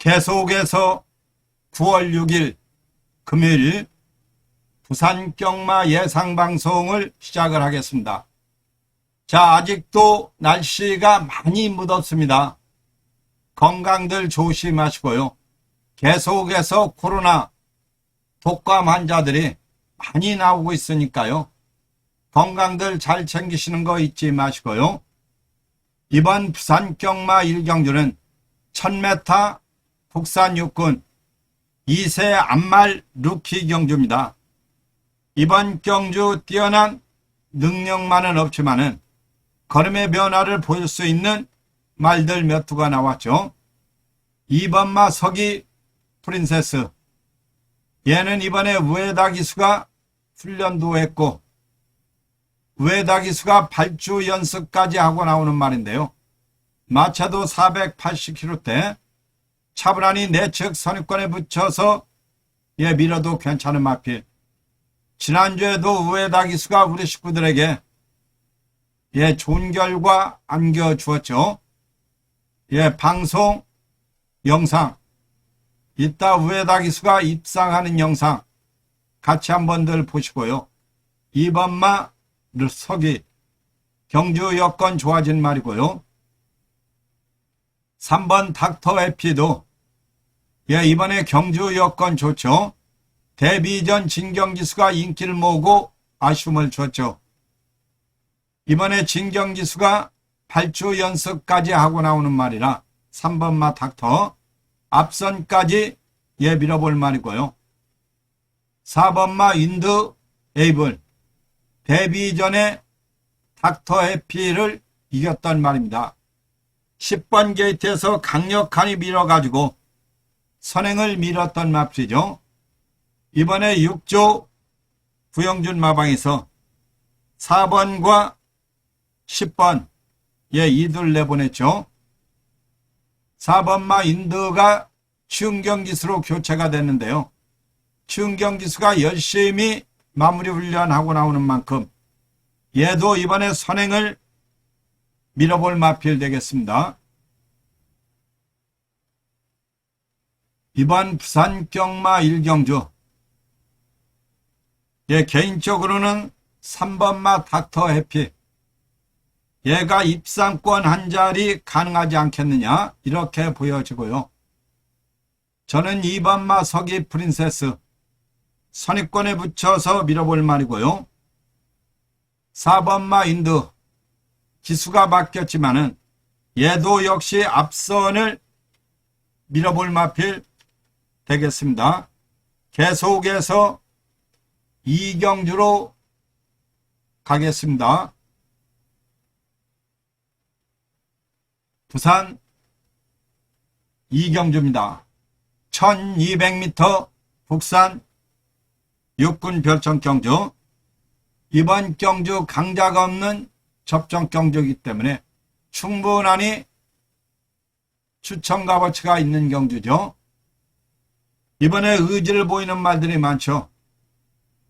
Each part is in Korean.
계속해서 9월 6일 금요일 부산 경마 예상 방송을 시작을 하겠습니다. 자, 아직도 날씨가 많이 묻었습니다. 건강들 조심하시고요. 계속해서 코로나 독감 환자들이 많이 나오고 있으니까요. 건강들 잘 챙기시는 거 잊지 마시고요. 이번 부산 경마 1경주는 1000m 국산 육군 2세 암말 루키 경주입니다. 이번 경주 뛰어난 능력만은 없지만은 걸음의 변화를 보일 수 있는 말들 몇 두가 나왔죠. 2번마 서기 프린세스 얘는 이번에 우에다 기수가 훈련도 했고 우에다 기수가 8주 연습까지 하고 나오는 말인데요. 마차도 480km대 차분하니 내측 선입권에 붙여서 예 밀어도 괜찮은 마필. 지난주에도 우에다 기수가 우리 식구들에게 예 좋은 결과 안겨주었죠. 예 방송 영상 이따 우에다 기수가 입상하는 영상 같이 한번들 보시고요. 2번마 서기 경주 여건 좋아진 말이고요. 3번 닥터 해피도 예, 이번에 경주 여건 좋죠. 데뷔 전 진경기수가 인기를 모으고 아쉬움을 줬죠. 이번에 진경기수가 8주 연습까지 하고 나오는 말이라 3번마 닥터 앞선까지 예 밀어볼 말이고요. 4번마 인드 에이블 데뷔 전에 닥터 해피를 이겼단 말입니다. 10번 게이트에서 강력하게 밀어가지고 선행을 밀었던 맙시죠. 이번에 6조 구영준 마방에서 4번과 10번 예 이들 내보냈죠. 4번마 인드가 추경기수로 교체가 됐는데요. 추경기수가 열심히 마무리 훈련하고 나오는 만큼 얘도 이번에 선행을 밀어볼 마필 되겠습니다. 이번 부산 경마 1경주 예, 개인적으로는 3번마 닥터 해피 얘가 입상권 한 자리 가능하지 않겠느냐 이렇게 보여지고요. 저는 2번마 서기 프린세스 선입권에 붙여서 밀어볼 말이고요. 4번마 인드 기수가 바뀌었지만은 얘도 역시 앞선을 밀어볼 마필 되겠습니다. 계속해서 이경주로 가겠습니다. 부산 이경주입니다. 1200m 북산 육군 별청 경주 이번 경주 강자가 없는 접종 경주이기 때문에 충분하니 추천 값어치가 있는 경주죠. 이번에 의지를 보이는 말들이 많죠.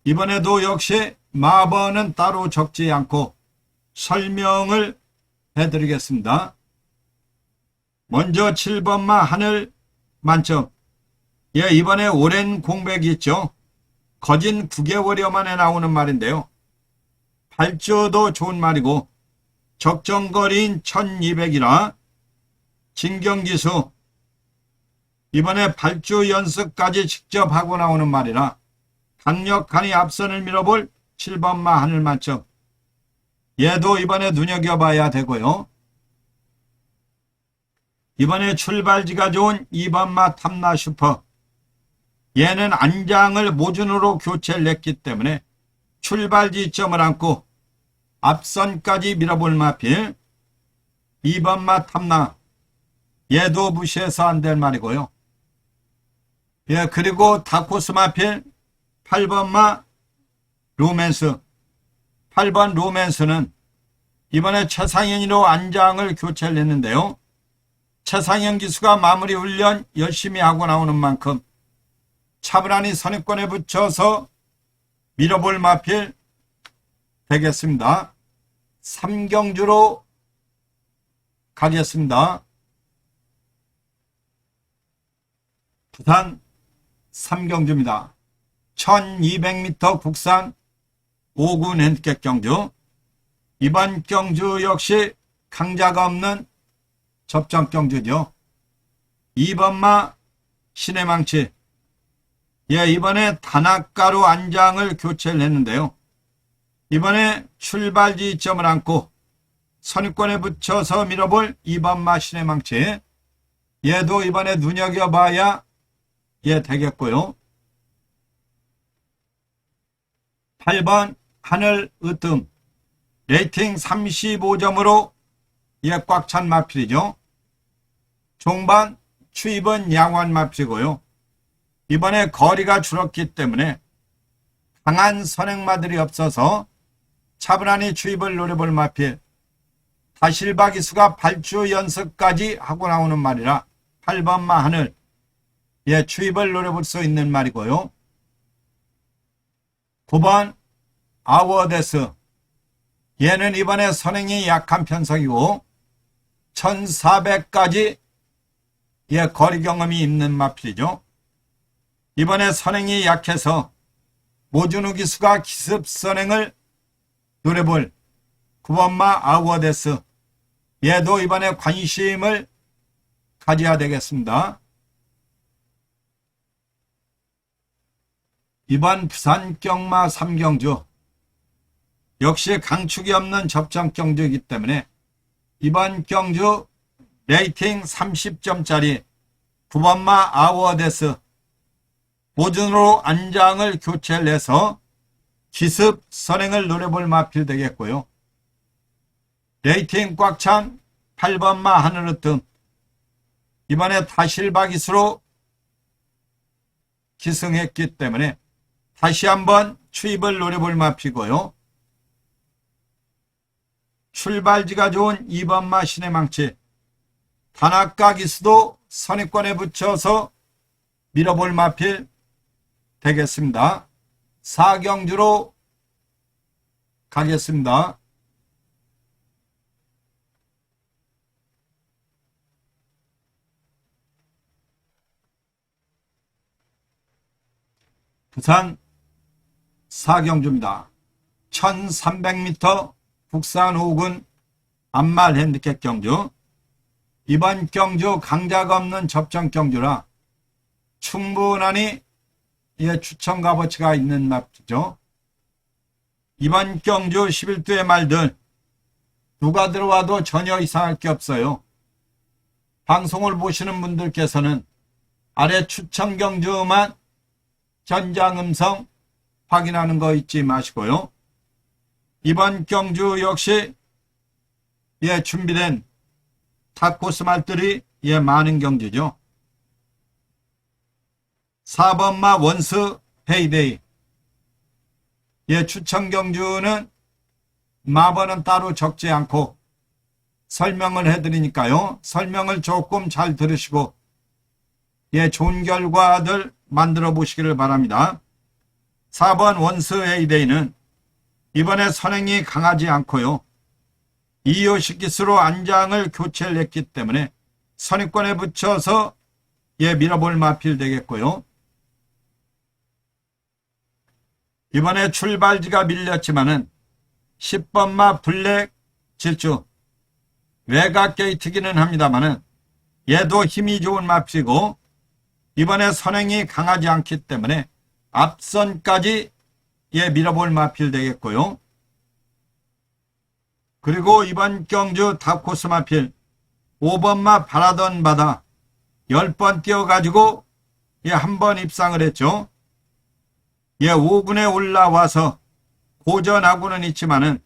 이번에도 역시 마번은 따로 적지 않고 설명을 해드리겠습니다. 먼저 7번마 하늘 만점. 예, 이번에 오랜 공백이 있죠. 거진 9개월여 만에 나오는 말인데요. 발주도 좋은 말이고 적정거리인 1200이라 진경기수 이번에 발주 연습까지 직접 하고 나오는 말이라 강력하니 앞선을 밀어볼 7번마 하늘 만점. 얘도 이번에 눈여겨봐야 되고요. 이번에 출발지가 좋은 2번마 탐나 슈퍼. 얘는 안장을 모준으로 교체를 했기 때문에 출발지점을 안고 앞선까지 밀어볼 마필 2번 마 탐나 얘도 무시해서 안 될 말이고요. 예, 그리고 다코스 마필 8번 마 로맨스 8번 로맨스는 이번에 최상현이로 안장을 교체를 했는데요. 최상현 기수가 마무리 훈련 열심히 하고 나오는 만큼 차분하니 선입권에 붙여서 밀어볼 마필 되겠습니다. 삼경주로 가겠습니다. 부산 삼경주입니다. 1200m 국산 5군 핸디캡 경주. 이번 경주 역시 강자가 없는 접전 경주죠. 2번마 신해망치. 예, 이번에 단학가로 안장을 교체를 했는데요. 이번에 출발 지점을 안고 선입권에 붙여서 밀어볼 2번 마 신해망치. 얘도 이번에 눈여겨봐야 예 되겠고요. 8번 하늘 으뜸 레이팅 35점으로 예꽉찬 마필이죠. 종반 추입은 양호한 마필이고요. 이번에 거리가 줄었기 때문에 강한 선행마들이 없어서 차분하니 추입을 노려볼 마필 다실바 기수가 발주 연습까지 하고 나오는 말이라 8번마 하늘 예 추입을 노려볼 수 있는 말이고요. 9번 아워데스 얘는 이번에 선행이 약한 편성이고 1400까지 예 거리 경험이 있는 마필이죠. 이번에 선행이 약해서 모준우 기수가 기습 선행을 노려볼 9번마 아워데스. 얘도 이번에 관심을 가져야 되겠습니다. 이번 부산 경마 3경주. 역시 강축이 없는 접전 경주이기 때문에 이번 경주 레이팅 30점짜리 9번마 아워데스. 보준으로 안장을 교체를 해서 기습 선행을 노려볼 마필 되겠고요. 레이팅 꽉 찬 8번마 하늘으뜸 이번에 다실바 기수로 기승했기 때문에 다시 한번 추입을 노려볼 마피고요. 출발지가 좋은 2번마 신의 망치 단학가 기수도 선입권에 붙여서 밀어볼 마필 되겠습니다. 사경주로 가겠습니다. 부산 사경주입니다. 1300m 국산 5군 안말 핸디캡 경주 이번 경주 강자가 없는 접전 경주라 충분하니 예, 추천 값어치가 있는 납죠. 이번 경주 11두의 말들 누가 들어와도 전혀 이상할 게 없어요. 방송을 보시는 분들께서는 아래 추천 경주만 전장 음성 확인하는 거 잊지 마시고요. 이번 경주 역시 예 준비된 타코스 말들이 예 많은 경주죠. 4번마 원스 페이데이 예 추천 경주는 마번은 따로 적지 않고 설명을 해드리니까요. 설명을 조금 잘 들으시고 예 좋은 결과들 만들어 보시기를 바랍니다. 4번 원스 에이데이는 이번에 선행이 강하지 않고요. 이요시키스로 안장을 교체를 했기 때문에 선입권에 붙여서 예 밀어볼 마필 되겠고요. 이번에 출발지가 밀렸지만은 10번마 블랙 질주 외곽 게이트기는 합니다만은 얘도 힘이 좋은 마필이고 이번에 선행이 강하지 않기 때문에 앞선까지 예 밀어볼 마필 되겠고요. 그리고 이번 경주 다코스 마필 5번마 바라던 바다 10번 뛰어가지고 예 한 번 입상을 했죠. 예 5군에 올라와서 고전하고는 있지만은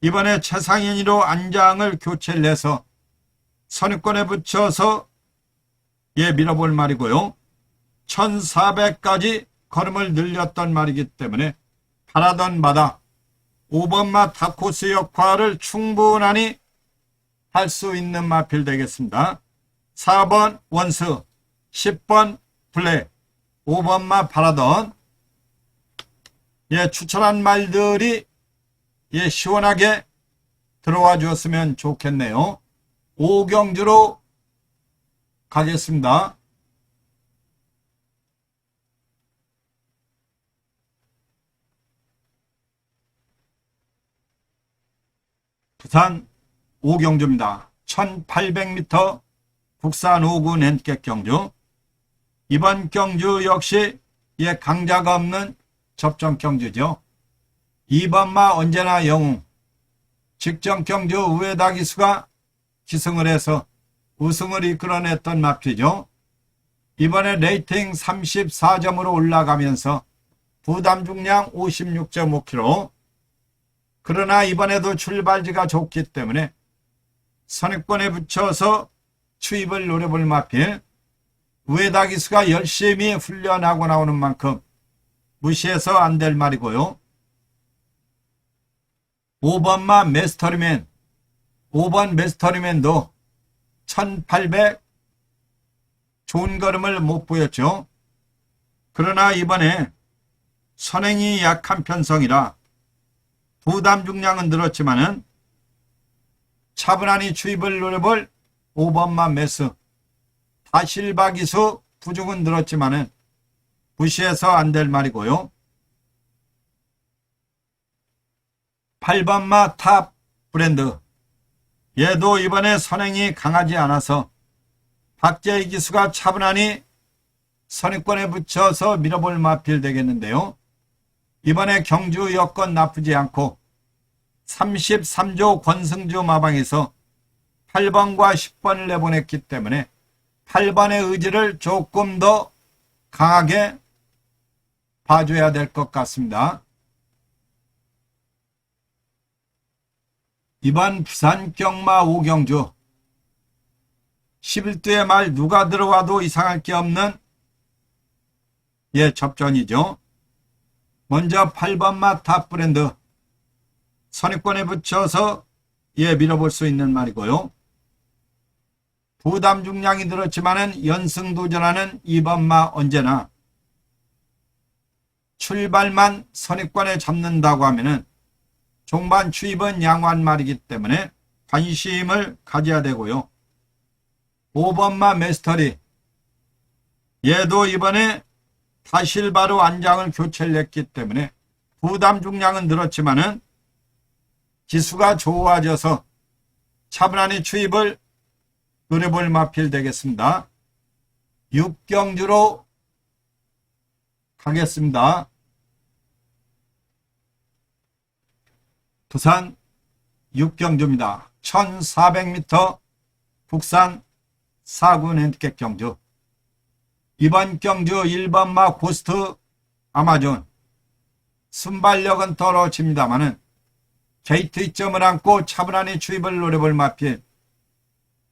이번에 최상인으로 안장을 교체를 해서 선입권에 붙여서 예 밀어볼 말이고요. 1400까지 걸음을 늘렸던 말이기 때문에 바라던 바다 5번마 타코스 역할을 충분하니 할 수 있는 마필 되겠습니다. 4번 원스 10번 블랙 5번마 바라던 예, 추천한 말들이 예, 시원하게 들어와 주었으면 좋겠네요. 오경주로 가겠습니다. 부산 오경주입니다. 1800m 북산 5구 낸객 경주. 이번 경주 역시 예, 강자가 없는 접전 경주죠. 2번마 언제나 영웅. 직전 경주 우에다 기수가 기승을 해서 우승을 이끌어냈던 마피죠. 이번에 레이팅 34점으로 올라가면서 부담 중량 56.5kg. 그러나 이번에도 출발지가 좋기 때문에 선입권에 붙여서 추입을 노려볼 마필. 우에다 기수가 열심히 훈련하고 나오는 만큼 무시해서 안 될 말이고요. 5번마 메스터리맨, 5번 메스터리맨도 1800 좋은 걸음을 못 보였죠. 그러나 이번에 선행이 약한 편성이라 부담 중량은 늘었지만은 차분하니 추입을 노려볼 5번마 메스 다실바 기수 부족은 늘었지만은 무시해서 안 될 말이고요. 8번마 탑 브랜드. 얘도 이번에 선행이 강하지 않아서 박재희 기수가 차분하니 선입권에 붙여서 밀어볼 마필 되겠는데요. 이번에 경주 여건 나쁘지 않고 33조 권승주 마방에서 8번과 10번을 내보냈기 때문에 8번의 의지를 조금 더 강하게 봐줘야 될 것 같습니다. 이번 부산 경마 오경주 11두의 말 누가 들어와도 이상할 게 없는 예 접전이죠. 먼저 8번마 탑 브랜드 선입권에 붙여서 예 밀어볼 수 있는 말이고요. 부담 중량이 늘었지만은 연승 도전하는 2번마 언제나 출발만 선입권에 잡는다고 하면은 종반 추입은 양호한 말이기 때문에 관심을 가져야 되고요. 5번마 메스터리 얘도 이번에 다실바로 안장을 교체를 했기 때문에 부담 중량은 늘었지만은 기수가 좋아져서 차분하니 추입을 노려볼 마필 되겠습니다. 6경주로 가겠습니다. 부산 6경주입니다. 1400m 국산 4군 핸디캡 경주 이번 경주 1번마 고스트 아마존 순발력은 떨어집니다마는 게이트 이점을 안고 차분하니 추입을 노려볼 마필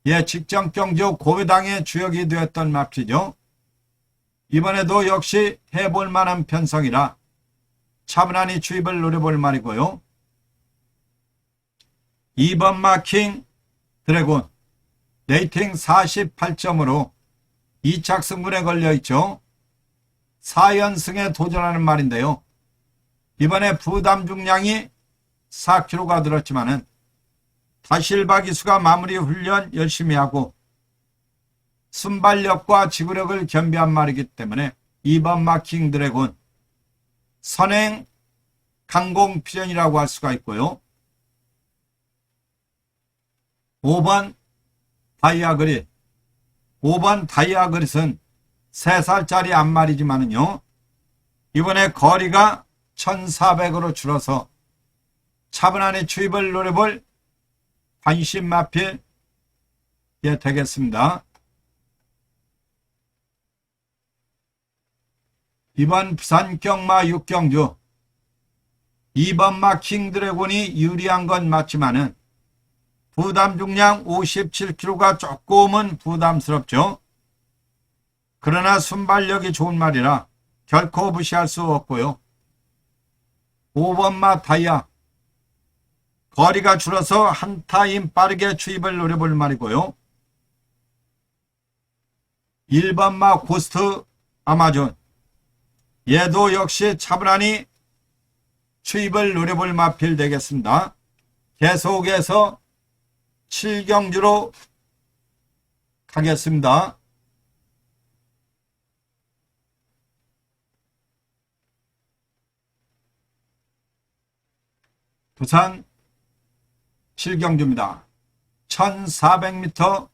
예, 직전 경주 고배당의 주역이 되었던 마필이죠. 이번에도 역시 해볼 만한 편성이라 차분하니 추입을 노려볼 말이고요. 2번 마킹 드래곤 레이팅 48점으로 2착 승분에 걸려 있죠. 4연승에 도전하는 말인데요. 이번에 부담 중량이 4kg가 들었지만은 다실바 기수가 마무리 훈련 열심히 하고 순발력과 지구력을 겸비한 말이기 때문에 2번 마킹 드래곤 선행 강공 피전이라고 할 수가 있고요. 5번 다이아그릿 5번 다이아그릿은 3살짜리 앞말이지만은요. 이번에 거리가 1400으로 줄어서 차분한의 추입을 노려볼 관심 마필 예 되겠습니다. 이번 부산 경마 6경주 2번 마 킹드래곤이 유리한 건 맞지만은 부담 중량 57kg가 조금은 부담스럽죠. 그러나 순발력이 좋은 말이라 결코 무시할 수 없고요. 5번마 다이아 거리가 줄어서 한 타임 빠르게 추입을 노려볼 말이고요. 1번마 고스트 아마존 얘도 역시 차분하니 추입을 노려볼 마필 되겠습니다. 계속해서 7경주로 가겠습니다. 부산 7경주입니다. 1400m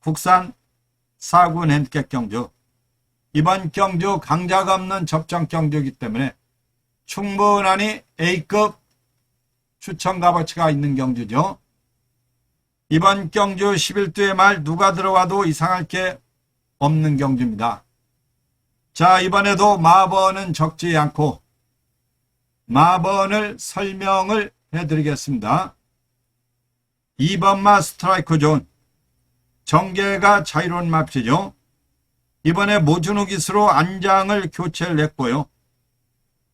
국산 4군 핸디캡 경주. 이번 경주 강자가 없는 접전 경주이기 때문에 충분하니 A급 추천 값어치가 있는 경주죠. 이번 경주 11두의 말 누가 들어와도 이상할 게 없는 경주입니다. 자, 이번에도 마번은 적지 않고 마번을 설명을 해드리겠습니다. 2번마 스트라이크 존. 정계가 자유로운 마피죠. 이번에 모준호 기수로 안장을 교체를 했고요.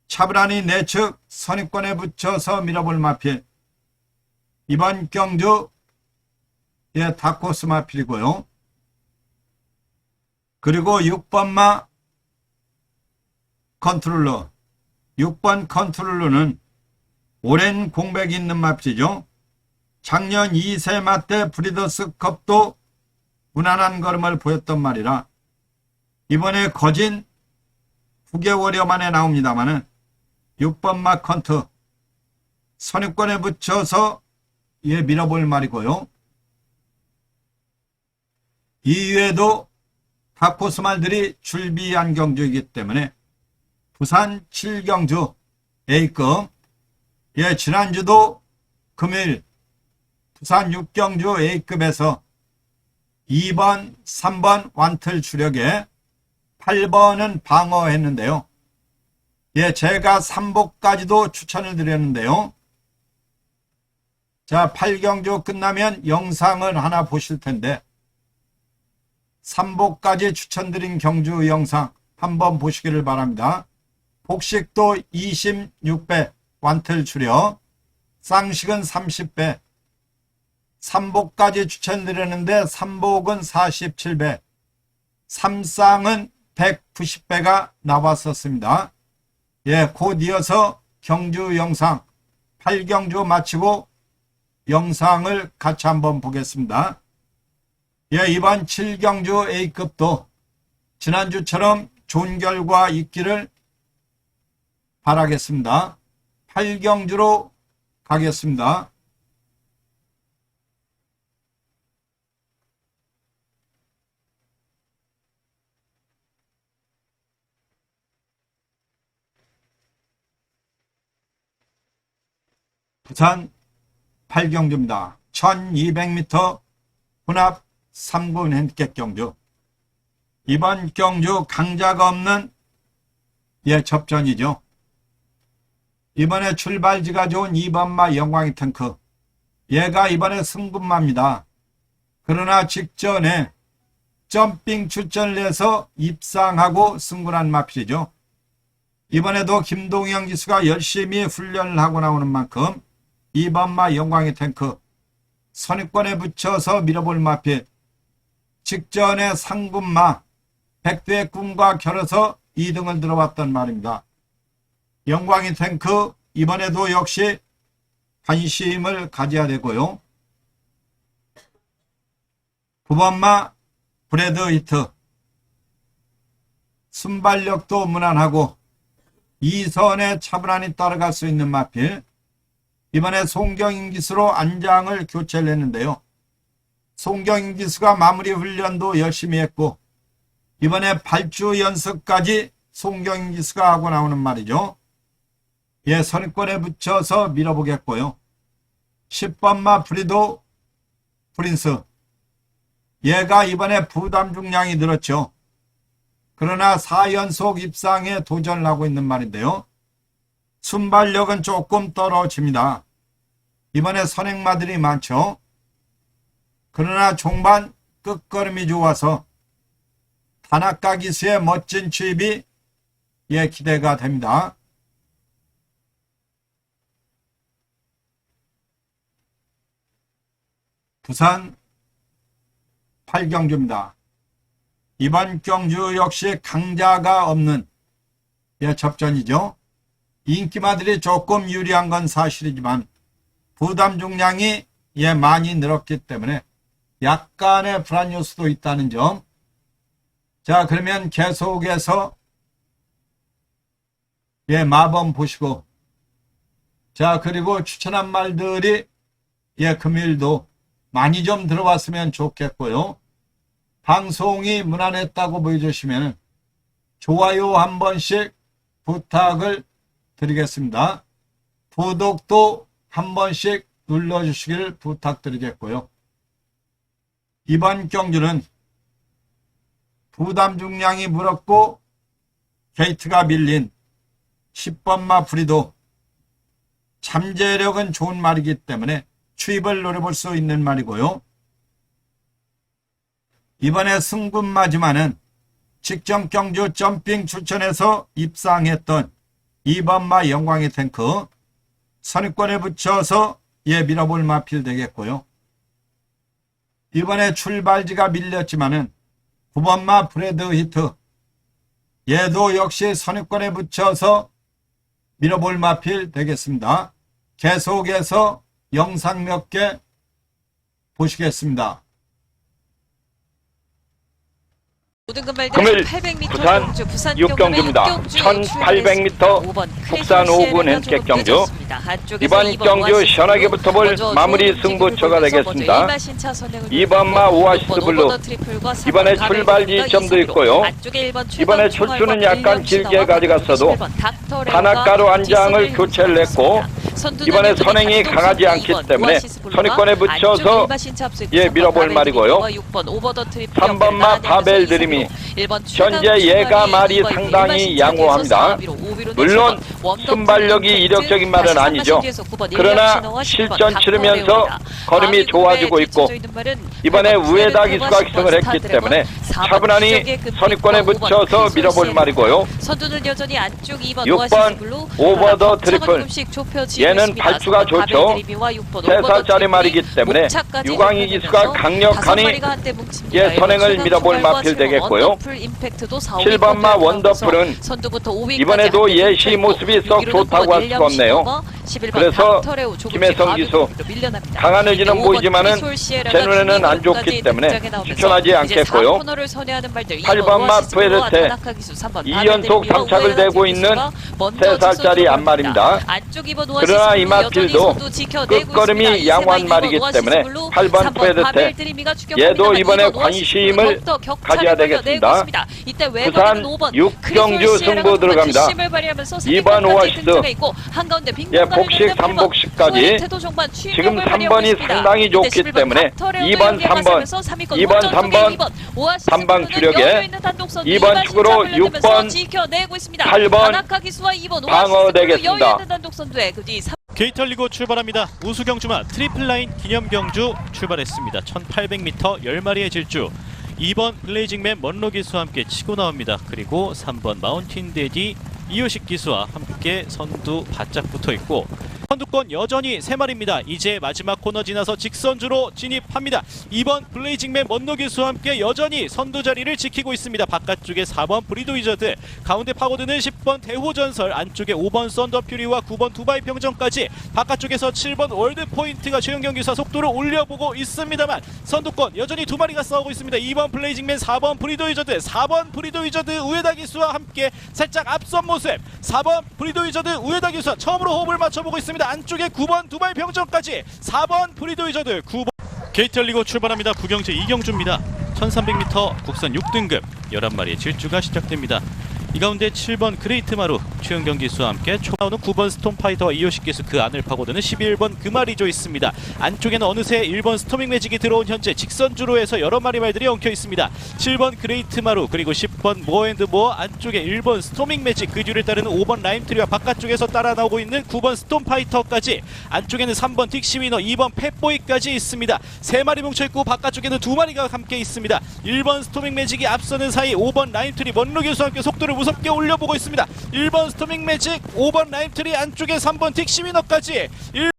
차브라니 내측 선입권에 붙여서 밀어볼 마필. 이번 경주 예, 다코스 마필이고요. 그리고 6번마 컨트롤러. 6번 컨트롤러는 오랜 공백이 있는 마필이죠. 작년 2세 마때 브리더스컵도 무난한 걸음을 보였던 말이라 이번에 거진 9개월여 만에 나옵니다마는 6번 마 컨트 선입권에 붙여서 예 밀어볼 말이고요. 이외에도 다코스 말들이 줄비한 경주이기 때문에 부산 7경주 A급 예 지난주도 금요일 부산 6경주 A급에서 2번, 3번 완틀 주력에 8번은 방어했는데요. 예, 제가 3복까지도 추천을 드렸는데요. 자, 8경주 끝나면 영상을 하나 보실 텐데 3복까지 추천드린 경주 영상 한번 보시기를 바랍니다. 복식도 26배 완틀 추력, 쌍식은 30배, 3복까지 추천드렸는데 3복은 47배, 3쌍은 190배가 나왔었습니다. 예, 곧 이어서 경주 영상 8경주 마치고 영상을 같이 한번 보겠습니다. 예, 이번 7경주 A급도 지난주처럼 좋은 결과 있기를 바라겠습니다. 8경주로 가겠습니다. 부산 8경주입니다. 1200m 혼합 3군 핸디캡 경주. 이번 경주 강자가 없는 예 접전이죠. 이번에 출발지가 좋은 2번마 영광이 탱크. 얘가 이번에 승분마입니다. 그러나 직전에 점핑 출전을 해서 입상하고 승분한 마필이죠. 이번에도 김동영 기수가 열심히 훈련을 하고 나오는 만큼 2번마 영광의 탱크 선입권에 붙여서 밀어볼 마필 직전에 상군마 백두의 꿈과 결어서 2등을 들어왔던 말입니다. 영광의 탱크 이번에도 역시 관심을 가져야 되고요. 9번마 브레드 히트 순발력도 무난하고 이선에 차분하니 따라갈 수 있는 마필 이번에 송경인 기수로 안장을 교체를 했는데요. 송경인 기수가 마무리 훈련도 열심히 했고 이번에 발주 연습까지 송경인 기수가 하고 나오는 말이죠. 예, 선입권에 붙여서 밀어보겠고요. 10번마 프리도 프린스 얘가 이번에 부담 중량이 늘었죠. 그러나 4연속 입상에 도전을 하고 있는 말인데요. 순발력은 조금 떨어집니다. 이번에 선행마들이 많죠. 그러나 종반 끝걸음이 좋아서 타나카 기수의 멋진 취입이 예 기대가 됩니다. 부산 8경주입니다. 이번 경주 역시 강자가 없는 예, 접전이죠. 인기마들이 조금 유리한 건 사실이지만 부담 중량이 예, 많이 늘었기 때문에 약간의 불안 요소도 있다는 점. 자, 그러면 계속해서 예, 마범 보시고 자, 그리고 추천한 말들이 예, 금일도 많이 좀 들어왔으면 좋겠고요. 방송이 무난했다고 보여주시면 좋아요 한 번씩 부탁을 드리겠습니다. 구독도 한 번씩 눌러주시길 부탁드리겠고요. 이번 경주는 부담 중량이 물었고 게이트가 밀린 10번마 프리도 잠재력은 좋은 말이기 때문에 추입을 노려볼 수 있는 말이고요. 이번에 승분마지만은 직전 경주 점핑 추천에서 입상했던 2번마 영광의 탱크 선입권에 붙여서 예 밀어볼 마필 되겠고요. 이번에 출발지가 밀렸지만은 9번마 브레드 히트 얘도 역시 선입권에 붙여서 밀어볼 마필 되겠습니다. 계속해서 영상 몇 개 보시겠습니다. 모든 금일 800m 부산 경주 부산 육경주입니다. 1800m 국산 5군 현객 경주. 이번 경주 시원하게 붙어볼 마무리 승부처가 되겠습니다. 2번마 오아시스 블루. 이번에 출발 지점도 있고요. 이번에 출수는 약간 길게 가져갔어도 하나가루 한 장을 교체를 했고 이번에 선행이 강하지 않기 때문에 선입권에 붙여서 예, 밀어볼 말이고요. 3번마 바벨 드림이 현재 얘가 말이 상당히 양호합니다. 물론 순발력이 이력적인 말은 아니죠. 그러나 실전 치르면서 걸음이 좋아지고 있고 이번에 우에다 기수가 기승을 했기 때문에 차분하니 선입권에 붙여서 밀어볼 말이고요. 선두는 여전히 안쪽 2번 6번 오버 더 트리플. 얘는 발주가 좋죠. 세 살짜리 말이기 때문에 유광희 기수가 강력하니 예, 선행을 밀어볼 마필 되겠고요. 7번마 원더풀은 이번에도 예시 모습이 썩 좋다고 할 수가 없네요. 그래서 김혜성 기수 강한 의지는 보이지만은 제 눈에는 안 좋기 때문에 추천하지 않겠고요. 8번 마프에르테 2연속 3착을 내고 있는 3살짜리 안말입니다. 그러나 이 마필도 끝걸음이 양호한 말이기 때문에 8번 푸에르테 얘도 이번에 관심을 가져야 되겠습니다. 부산 육경주 승부 들어갑니다. 2번 오아시스 예, 복식 3복식까지 지금 3번이 상당히 좋기 때문에 2번 3번 2번 3번 3방 주력에 2번 축으로 6번 8번 방어 되겠습니다. 게이털리고 출발합니다. 우수경주마 트리플라인 기념경주 출발했습니다. 1800m 10마리의 질주 2번 블레이징맨 먼로 기수와 함께 치고 나옵니다. 그리고 3번 마운틴 데디 이효식 기수와 함께 선두 바짝 붙어 있고 선두권 여전히 3마리입니다. 이제 마지막 코너 지나서 직선주로 진입합니다. 2번 블레이징맨 먼로 기수와 함께 여전히 선두 자리를 지키고 있습니다. 바깥쪽에 4번 브리도 위저드, 가운데 파고드는 10번 대호전설, 안쪽에 5번 썬더퓨리와 9번 두바이 평정까지 바깥쪽에서 7번 월드 포인트가 최영 경기사 속도를 올려보고 있습니다만 선두권 여전히 두 마리가 싸우고 있습니다. 2번 블레이징맨, 4번 브리도 위저드, 4번 브리도 위저드 우에다 기수와 함께 살짝 앞선 모습. 4번 브리도 위저드 우에다 기수 처음으로 호흡을 맞춰보고 있습니다. 안쪽에 9번 두바이 평정까지 4번 브리도 위저드 9번 게이트 열리고 출발합니다. 부경제 이경주입니다. 1300m 국산 6등급 11마리의 질주가 시작됩니다. 이 가운데 7번 그레이트 마루 최은경 기수와 함께 초 나오는 9번 스톰파이터와 이효식 기수 그 안을 파고드는 11번 그마리조 있습니다. 안쪽에는 어느새 1번 스토밍 매직이 들어온 현재 직선주로 해서 여러 마리 말들이 엉켜 있습니다. 7번 그레이트 마루 그리고 10번 모어앤드모어 안쪽에 1번 스토밍 매직 그 뒤를 따르는 5번 라임트리와 바깥쪽에서 따라 나오고 있는 9번 스톰파이터까지 안쪽에는 3번 틱시위너 2번 펫보이까지 있습니다. 세 마리 뭉쳐있고 바깥쪽에는 두 마리가 함께 있습니다. 1번 스토밍 매직이 앞서는 사이 5번 라임트리 먼로 기수와 함께 속도를 무섭게 올려보고 있습니다. 1번 스토밍 매직 5번 라임트리 안쪽에 3번 틱시위너까지